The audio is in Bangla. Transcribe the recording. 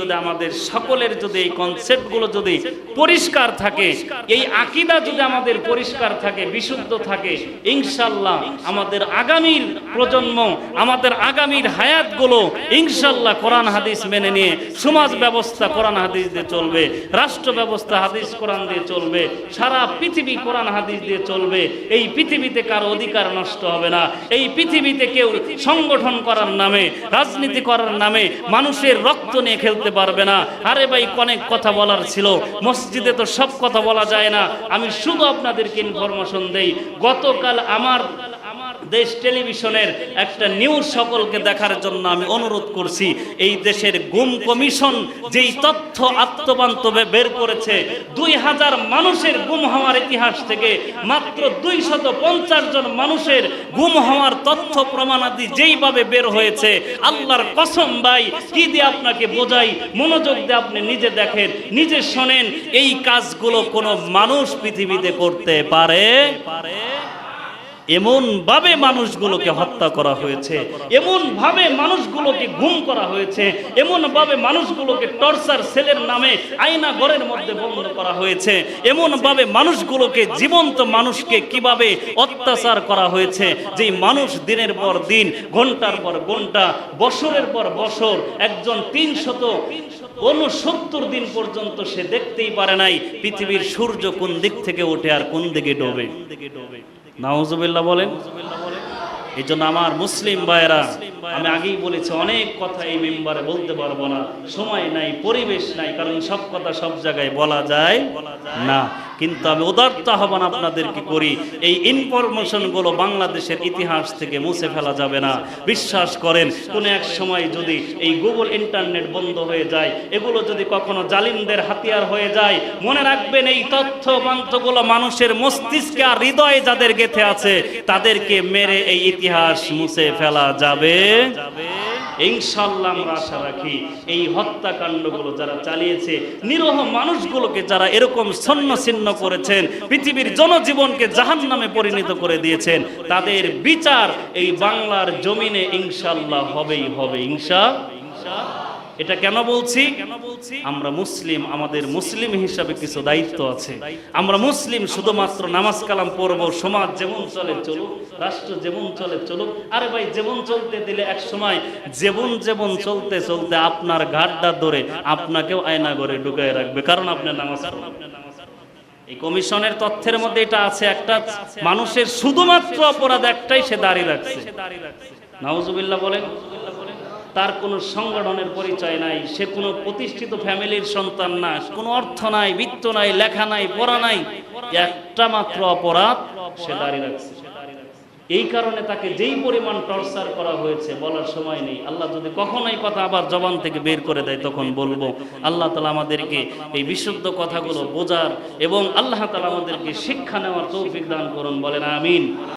যদি আমাদের সকলের যদি এই কনসেপ্টগুলো যদি পরিষ্কার থাকে, এই আকিদা যদি আমাদের পরিষ্কার থাকে, বিশুদ্ধ থাকে, ইনশাল্লাহ আমাদের আগামীর প্রজন্ম, আমাদের আগামীর হায়াতগুলো ইনশাল্লাহ কোরআন, হাদিস মেনে নিয়ে সমাজ ব্যবস্থা কোরআন, হাদিস দিয়ে চলবে, রাষ্ট্র ব্যবস্থা, হাদিস, কোরআন দিয়ে চলবে, সারা পৃথিবী কোরআন, হাদিস দিয়ে চলবে। এই পৃথিবীতে কারও অধিকার নষ্ট হবে না। এই পৃথিবীতে কেউ সংগঠন করার নামে, রাজনীতি করার নামে মানুষের রক্ত নিয়ে খেলতে পারবে না। আরে ভাই, অনেক কথা বলার ছিল। মসজিদে তো সব কথা বলা যায় না। আমি শুধু আপনাদেরকে ইনফরমেশন দেই। গতকাল আমার দেশ টেলিভিশনের একটা নিউজ সকলকে দেখার জন্য আমি অনুরোধ করছি, এই দেশের গুম কমিশন যেই তথ্য আত্মবান্তবে বের করেছে, দুই হাজার মানুষের গুম হওয়ার ইতিহাস থেকে মাত্র দুইশত পঞ্চাশ জন মানুষের গুম হওয়ার তথ্য প্রমাণাদি যেইভাবে বের হয়েছে, আল্লাহর কসম ভাই, কি দিয়ে আপনাকে বোঝাই? মনোযোগ দিয়ে আপনি নিজে দেখেন, নিজে শোনেন, এই কাজগুলো কোনো মানুষ পৃথিবীতে করতে পারে পারে? এমন ভাবে মানুষগুলোকে হত্যা করা হয়েছে এমন ভাবে মানুষগুলোকে গুম করা হয়েছে এমন ভাবে মানুষগুলোকে টর্চার সেলের নামে আয়না ঘরের মধ্যে বন্ধ করা হয়েছে এমন ভাবে মানুষগুলোকে জীবন্ত মানুষকে কীভাবে অত্যাচার করা হয়েছে যে মানুষ দিনের পর দিন, ঘণ্টার পর ঘণ্টা, বছরের পর বছর, একজন তিনশত উনসত্তর দিন পর্যন্ত সে দেখতেই পারে নাই পৃথিবীর সূর্য কোন দিক থেকে ওঠে আর কোন দিকে ডোবে। নাউজুবিল্লাহ বলেন। এই জন্য আমার মুসলিম ভাইয়েরা, আমি আগেই বলেছি, অনেক কথা এই মেম্বারে বলতে পারব না। সময় নাই, পরিবেশ নাই, কারণ সব কথা সব জায়গায় বলা যায় না। কিন্তু আমি উদার্ত আহ্বান আপনাদেরকে করি, এই ইনফরমেশনগুলো বাংলাদেশের ইতিহাস থেকে মুছে ফেলা যাবে না। বিশ্বাস করেন, কোন এক সময় যদি এই গুগল ইন্টারনেট বন্ধ হয়ে যায়, এগুলো যদি কখনো জালিমদের হাতিয়ার হয়ে যায়, মনে রাখবেন এই তথ্য বান্তগুলো মানুষের মস্তিষ্কে আর হৃদয়ে যাদের গেথে আছে, তাদেরকে মেরে এই ইতিহাস মুছে ফেলা যাবে। ইনশাল্লাহ আমরা আশা রাখি এই হত্যাকাণ্ডগুলো যারা চালিয়েছে, নিরহ মানুষগুলোকে যারা এরকম ছন্ন ছিন্ন করেছেন, পৃথিবীর জনজীবনকে জাহান নামে পরিণত করে দিয়েছেন, তাদের বিচার এই বাংলার জমিনে ইনশাল্লাহ হবেই হবে, ইনশা এটা কেন বলছি? আমরা মুসলিম, আমাদের মুসলিম হিসাবে কিছু দায়িত্ব আছে। আমরা মুসলিম শুধুমাত্র নামাজ কালাম পড়ব, সমাজ যেমন চলে চলুক, রাষ্ট্র যেমন চলে চলুক, আরে ভাই, যেমন চলতে দিলে এক সময়, যেমন যেমন চলতে চলতে আপনার ঘাটটা ধরে আপনাকেও আয়না করে ঢুকায় রাখবে। কারণ আপনার নামাজ পড়বেন। এই কমিশনের তথ্যের মধ্যে এটা আছে, একটা মানুষের শুধুমাত্র অপরাধ একটাই সে দাঁড়িয়ে রাখছে। নাউজুবিল্লাহ বলেন। তার কোনো সংগঠনের পরিচয় নাই, সে কোনো প্রতিষ্ঠিত ফ্যামিলির সন্তান না, কোনো অর্থ নাই, বৃত্ত নাই, লেখা নাই, পড়া নাই, একটা মাত্র অপরাধ সে দাঁড়িয়ে রাখছে। এই কারণে তাকে যেই পরিমাণ টর্চার করা হয়েছে বলার সময় নেই। আল্লাহ যদি কখনো এই কথা আবার জবান থেকে বের করে দেয়, তখন বলব, আল্লাহ তালা আমাদেরকে এই বিশুদ্ধ কথাগুলো বোঝার এবং আল্লাহ তালা আমাদেরকে শিক্ষা নেওয়ার তৌফিক দান করুন, বলেন আমিন।